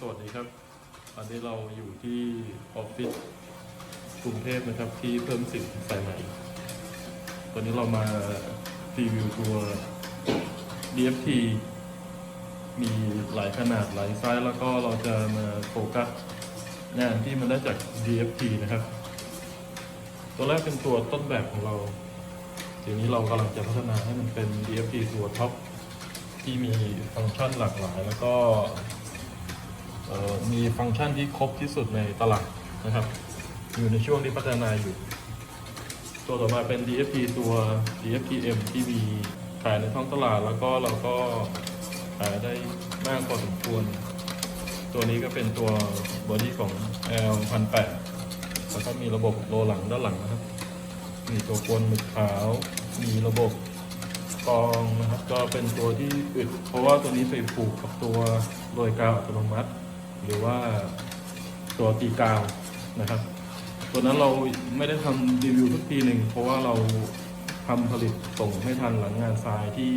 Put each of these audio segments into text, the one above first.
สวัสดีครับตอนนี้เราอยู่ที่ออฟฟิศกรุงเทพนะครับที่เพิ่มสิทธิ์สายใหม่ตอนนี้เรามารีวิวตัว DFT มีหลายขนาดหลายไซส์แล้วก็เราจะมาโฟกัสงานที่มันได้จาก DFT นะครับ ตัวแรกเป็นตัวต้นแบบของเราทีนี้เรากำลังจะพัฒนาให้มันเป็น DFT ตัวท็อปที่มีฟังก์ชันหลากหลาย แล้วก็ มีฟังก์ชันที่ครบที่สุดในตลาดนะครับ อยู่ในช่วงที่พัฒนาอยู่ ตัวต่อมาเป็น DFT ตัว DFTM ที่มีขายในท้องตลาดแล้วก็เราก็ขายได้มากพอสมควร ตัวนี้ก็เป็นตัวบอดี้ของ L 1 8 0 0แล้วก็มีระบบโลหลังด้านหลังนะครับ มีตัวกลหมึกขาว มีระบบกองนะครับ ก็เป็นตัวที่อึด เพราะว่าตัวนี้ไปผูกกับตัวโรยกาวอัตโนมัติ หรือว่าตัวตีกาวนะครับ ตัวนั้นเราไม่ได้ทำรีวิวทุกทีหนึ่งเพราะว่าเราทำผลิตส่งไม่ทันหลังงานทรายที่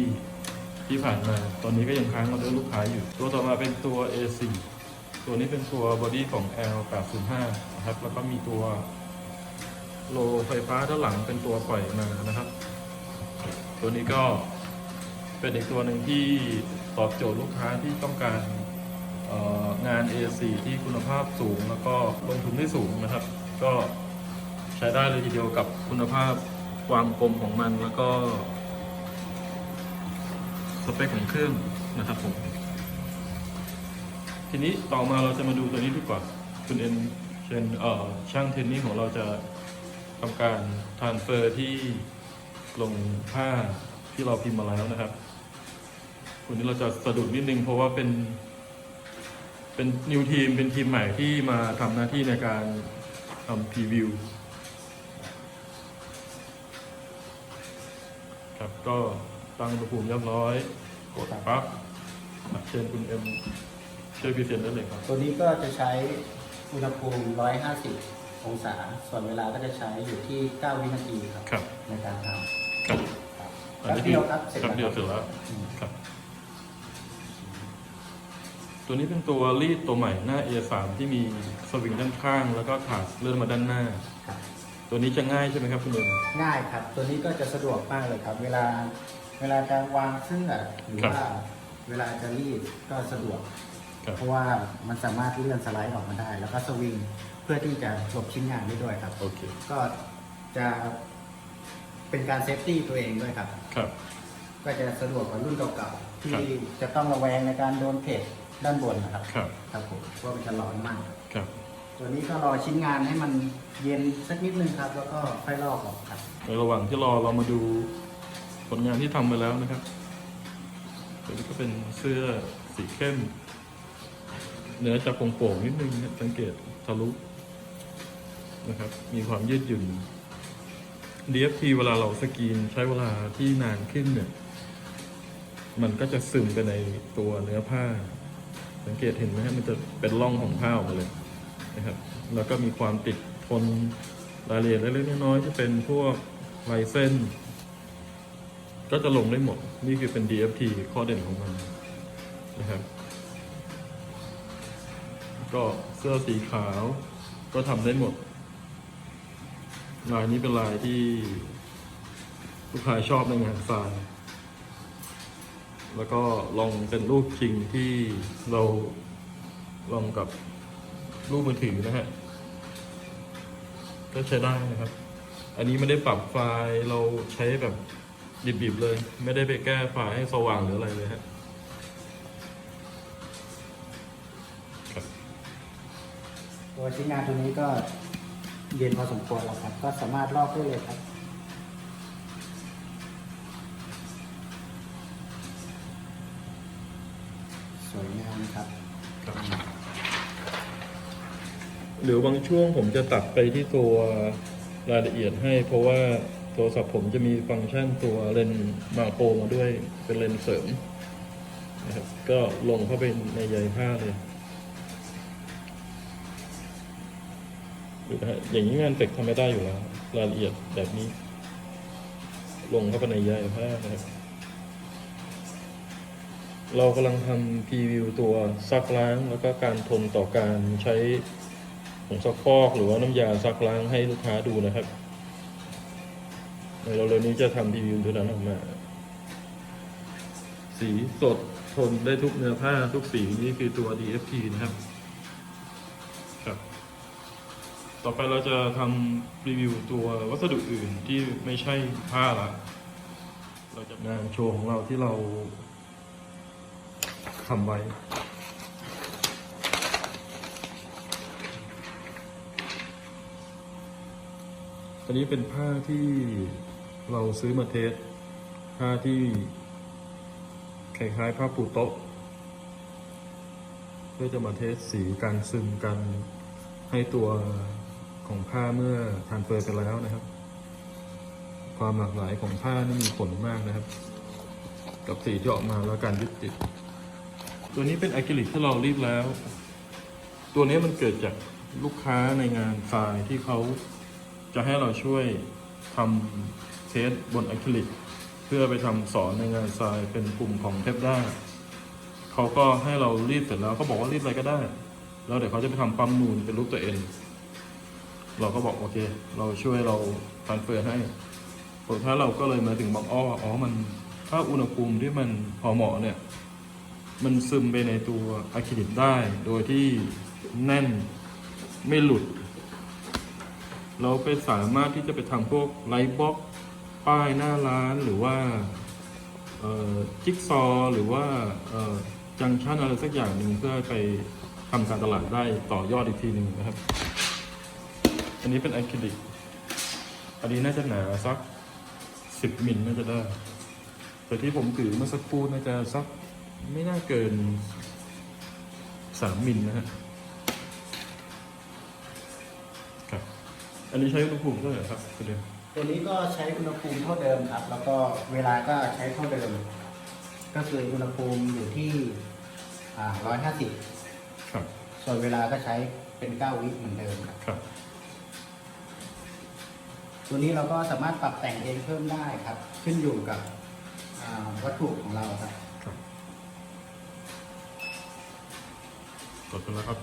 ที่ผ่านมา ตอนนี้ก็ยังค้างออเดอร์ลูกค้าอยู่ ตัวต่อมาเป็นตัว A4 ตัวนี้เป็นตัวบอดี้ของ L805 นะครับ แล้วก็มีตัวโลไฟฟ้าด้านหลังเป็นตัวปล่อยมานะครับ ตัวนี้ก็เป็นอีกตัวหนึ่งที่ตอบโจทย์ลูกค้าที่ต้องการ งาน A4 ที่คุณภาพสูงแล้วก็ลงทุนไม่สูงนะครับ ก็ใช้ได้เลยทีเดียวกับคุณภาพความกลมของมันแล้วก็สเปคของเครื่องนะครับผมทีนี้ต่อมาเราจะมาดูตัวนี้ดีกว่า คุณเอ็นเช่นเอ่อช่างเทนนิ่งของเราจะทำการทานเฟอร์ที่ลงผ้าที่เราพิมพ์มาแล้วนะครับวันนี้เราจะสะดุดนิดนึงเพราะว่าเป็น เป็นนิวทีมเป็นทีมใหม่ที่มาทำหน้าที่ในการทำพรีวิวครับก็ตั้งอุณหภูมิเรียบร้อยกดปั๊บอะเชิญคุณเอ็มช่วยพิเศษได้เลยครับ ตัวนี้ก็จะใช้อุณหภูมิ 150 องศา ส่วนเวลาก็จะใช้อยู่ที่ 9 วินาทีครับครับในการทครับำครับอันแป๊บนี้เดียวครับ เสร็จแป๊บเดียวเสร็จแล้วแล้วอืมครับ ตัวนี้เป็นตัวรีดตัวใหม่หน้า A3 ที่มีสวิงด้านข้าง แล้วก็ถาดเลื่อนมาด้านหน้าครับตัวนี้จะง่ายใช่ไหมครับคุณเอ็มง่ายครับ ตัวนี้ก็จะสะดวกมากเลยครับ เวลาเวลาจะวางเสื้อหรือครับว่าเวลาจะรีดก็สะดวก ครับ เพราะว่ามันสามารถเลื่อนสไลด์ออกมาได้ แล้วก็สวิงเพื่อที่จะหลบชิ้นงานได้ด้วยครับ โอเค ก็จะเป็นการเซฟตี้ตัวเองด้วยครับ ครับ ก็จะสะดวกกว่ารุ่นเก่าๆ ที่ครับจะต้องระแวงในการโดนเพจ ด้านบนนะครับ ครับ ครับผมว่ามันจะร้อนมาก ครับ ตัวนี้ก็รอชิ้นงานให้มันเย็นสักนิดนึงครับ แล้วก็ค่อยลอกออกครับ ในระหว่างที่รอเรามาดูผลงานที่ทำไปแล้วนะครับตัวนี้ก็เป็นเสื้อสีเข้ม เนื้อจะโป่งๆนิดนึงนะสังเกตทะลุนะครับ มีความยืดหยุ่น DFT เวลาเราสกรีนใช้เวลาที่นานขึ้นเนี่ย มันก็จะซึมไปในตัวเนื้อผ้า สังเกตเห็นไหมฮะมันจะเป็นร่องของผ้าออกมาเลยนะครับ แล้วก็มีความติดทนรายละเอียดเล็กๆน้อยๆที่เป็นพวกลายเส้น ก็จะลงได้หมด นี่คือเป็น DFT ข้อเด่นของมันนะครับ ก็เสื้อสีขาวก็ทำได้หมด ลายนี้เป็นลายที่ลูกค้าชอบในงานทราย แล้วก็ลองเป็นรูปจริงที่เราลองกับรูปมือถือนะฮะ ก็ใช้ได้นะครับ อันนี้ไม่ได้ปรับไฟล์เราใช้แบบดิบๆเลย ไม่ได้ไปแก้ไฟล์ให้สว่างหรืออะไรเลยฮะตัวชิ้นงานตัวนี้ก็เย็นพอสมควรแล้วครับ ก็สามารถลอกได้เลยครับ วยงามครับ หรือบางช่วงผมจะตัดไปที่ตัวรายละเอียดให้ เพราะว่าโทรศัพท์ผมจะมีฟังก์ชันตัวเลนส์มาโปรมาด้วยเป็นเลนส์เสริมนะครับก็ลงเข้าไปในใยผ้าเลยดูนะฮะอย่างนี้งานเต็กทำไม่ได้อยู่แล้ว รายละเอียดแบบนี้ ลงเข้าไปในใยผ้านะครับ เรากำลังทำพรีวิวตัวซักล้างแล้วก็การทนต่อการใช้ผงซักฟอกหรือว่าน้ำยาซักล้างให้ลูกค้าดูนะครับในเราเร็วนี้จะทำพรีวิวตัวนั้นออกมา สีสดทนได้ทุกเนื้อผ้าทุกสีนี่คือตัว DFT นะครับครับ ต่อไปเราจะทำรีวิวตัววัสดุอื่นที่ไม่ใช่ผ้าละ เราจะงานโชว์ของเราที่เรา ทำไว้อันนี้เป็นผ้าที่เราซื้อมาเทสผ้าที่คล้ายๆผ้าปูโต๊ะ เพื่อจะมาเทสสีการซึมกันให้ตัวของผ้าเมื่อทานเฟอร์ไปแล้วนะครับ ความหลากหลายของผ้านี่มีผลมากนะครับ กับสีที่ออกมาแล้วการยึดติด ตัวนี้เป็นอะคริลิกที่เรารีดแล้ว ตัวนี้มันเกิดจากลูกค้าในงานทรายที่เขาจะให้เราช่วยทำเทสบนอะคริลิกเพื่อไปทำสอนในงานทรายเป็นกลุ่มของเทปด้าเขาก็ให้เรารีดเสร็จแล้วเขาบอกว่ารีดอะไรก็ได้ แล้วเดี๋ยวเขาจะไปทำปั๊มนูนเป็นรูปตัวเอ็นเราก็บอกโอเค เราช่วยเราทานเฟอร์ให้ผลท้ายเราก็เลยมาถึงบอกอ้ออ๋อมันถ้าอุณหภูมิที่มันพอเหมาะเนี่ย มันซึมไปในตัวอะคริลิกได้ โดยที่แน่นไม่หลุด เราไปสามารถที่จะไปทำพวกไลท์บ็อกป้ายหน้าร้านหรือว่าจิ๊กซอหรือว่าจังชันอะไรสักอย่างหนึ่งเพื่อไปทำการตลาดได้ต่อยอดอีกทีหนึ่งนะครับ อันนี้เป็นอะคริลิกอันนี้น่าจะหนาสักสิบมิลน่าจะได้ แต่ที่ผมถือเมื่อสักครู่น่าจะสัก ไม่น่าเกินสามมิลนะฮะครับ อันนี้ใช้อุณหภูมิเท่าไหร่ครับคุณเดียวตัวนี้ก็ใช้อุณหภูมิเท่าเดิมครับ แล้วก็เวลาก็ใช้เท่าเดิม ก็คืออุณหภูมิอยู่ที่อ่าร้อยห้าสิบครับ ส่วนเวลาก็ใช้เป็นเก้าวิเหมือนเดิมครับ ครับตัวนี้เราก็สามารถปรับแต่งเองเพิ่มได้ครับ ขึ้นอยู่กับอ่าวัตถุของเราครับ ครับ กดไปแล้วครับ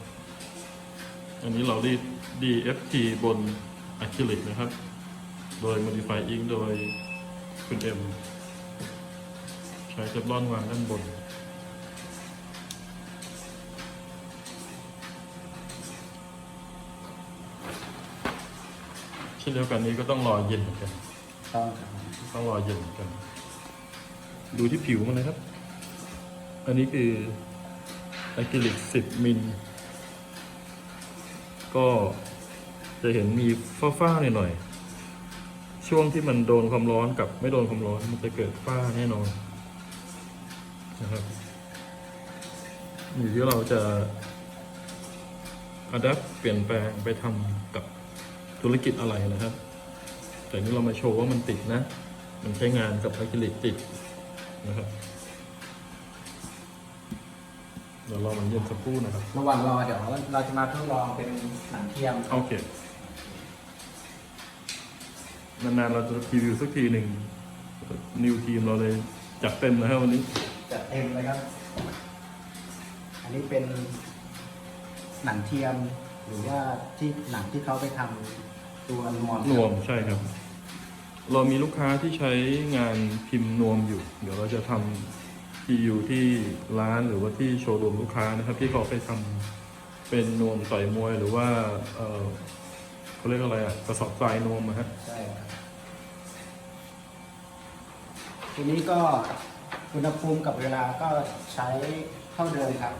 อันนี้เราดี DFT บนอะคริลิกนะครับ โดย Modify Ink โดยคุณเอ็มใช้เทฟลอนวางด้านบนเช่นเดียวกันนี้ก็ต้องรอเย็นเหมือนกัน ต้องครับ ต้องรอเย็นเหมือนกัน ดูที่ผิวมันนะครับ อันนี้คือ อะคริลิก 10 มิล ก็จะเห็นมีฝ้าๆหน่อยๆ ช่วงที่มันโดนความร้อนกับไม่โดนความร้อนมันจะเกิดฝ้าแน่นอนนะครับอยู่ที่เราจะอัด p เปลี่ยนแปลงไปทำกับธุรกิจอะไรนะครับ แต่นี่เรามาโชว์ว่ามันติดนะ มันใช้งานกับอะคริลิกติดนะครับ เดี๋ยวรอมันเย็นสักครู่นะครับ ระหว่างรอเดี๋ยวเราจะมาทดลองเป็นหนังเทียมโอเคนานๆเราจะพรีวิวสักทีหนึ่งนิวทีมเราเลยจัดเต็มนะครับวันนี้ จัดเต็มเลยครับ อันนี้เป็นหนังเทียม หรือว่าที่หนังที่เขาไปทำตัวนวมนวมใช่ครับ เรามีลูกค้าที่ใช้งานพิมพ์นวมอยู่ เดี๋ยวเราจะทำ ที่อยู่ที่ร้านหรือว่าที่โชว์รูมลูกค้านะครับ ที่เขาไปทำเป็นนวมต่อยมวยหรือว่า เออเขาเรียกอะไรอะกระสอบทรายนวมนะฮะใช่ครับทีนี้ก็อุณหภูมิกับเวลาก็ใช้เท่าเดิมครับ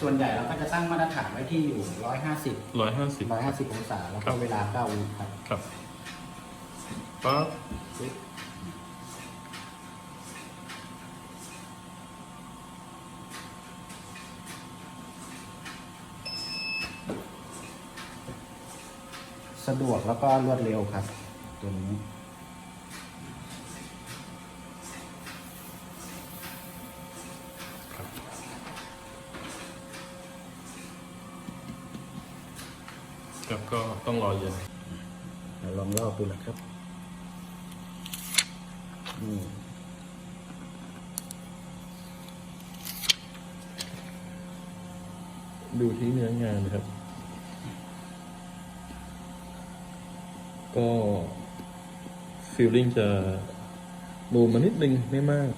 ส่วนใหญ่เราก็จะตั้งมาตรฐานไว้ที่อยู่ 150 ร้อยห้าสิบ 150 องศาแล้วครัก็บ เวลา9วิครับ ครับปั๊บ สะดวกแล้วก็รวดเร็วครับ ตัวนี้ ครับก็ต้องรอเย็นลองรอบดูนะครับนี่ดูที่เนื้องานนะครับ ก็ฟีลลิ่งจะนูนมานิดนึงไม่มาก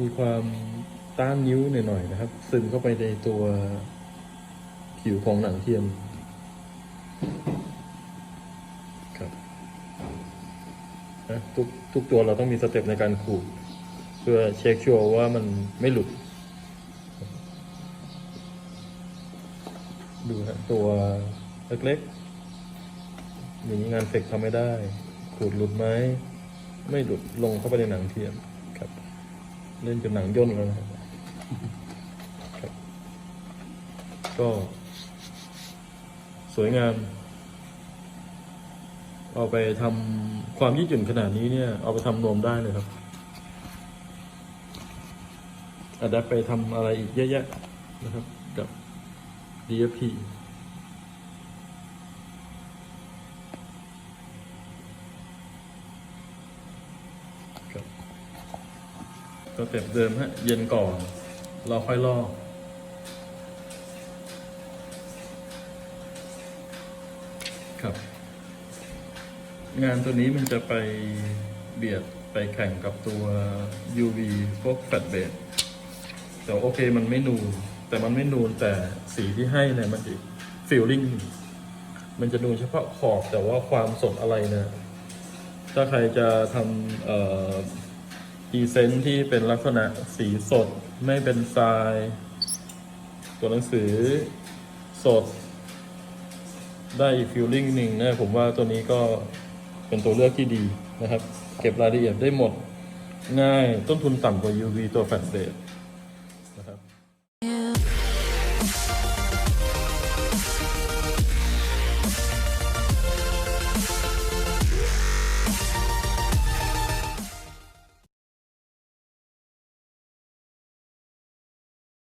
มีความต้านนิ้วหน่อยๆนะครับ ซึมเข้าไปในตัวผิวของหนังเทียมครับนะทุกทุกตัวเราต้องมีสเต็ปในการขูดเพื่อเช็คชัวร์ว่ามันไม่หลุด ดูฮะตัวเล็กๆ อย่างนี้งานเฟกทำไม่ได้ขูดหลุดไหมไม่หลุดลงเข้าไปในหนังเทียมครับ เล่นจนหนังย่นแล้วนะครับครับก็ สวยงามเอาไปทำความยืดหยุ่นขนาดนี้เนี่ย เอาไปทำนมได้เลยครับอาจจะไปทำอะไรอีกเยอะแยะนะครับ กับ DFP ครับ ก็เต็ปเดิมฮะ เย็นก่อนเราค่อยลอกครับ งานตัวนี้มันจะไปเบียดไปแข่งกับตัว UV พวกแฟลตเบดแต่โอเคมันไม่นูน แต่มันไม่นูนแต่สีที่ให้เนี่ยมันจะฟิลลิ่งมันจะนูนเฉพาะขอบแต่ว่าความสดอะไรเนี่ยถ้าใครจะทำเอีเซนต์ที่เป็นลักษณะสีสดไม่เป็นทราย ตัวหนังสือสด ได้อีกฟิลลิ่งหนึ่งนะผมว่าตัวนี้ก็เป็นตัวเลือกที่ดีนะครับ เก็บรายละเอียดได้หมดง่ายต้นทุนต่ำกว่า UV ตัวแฟลตเด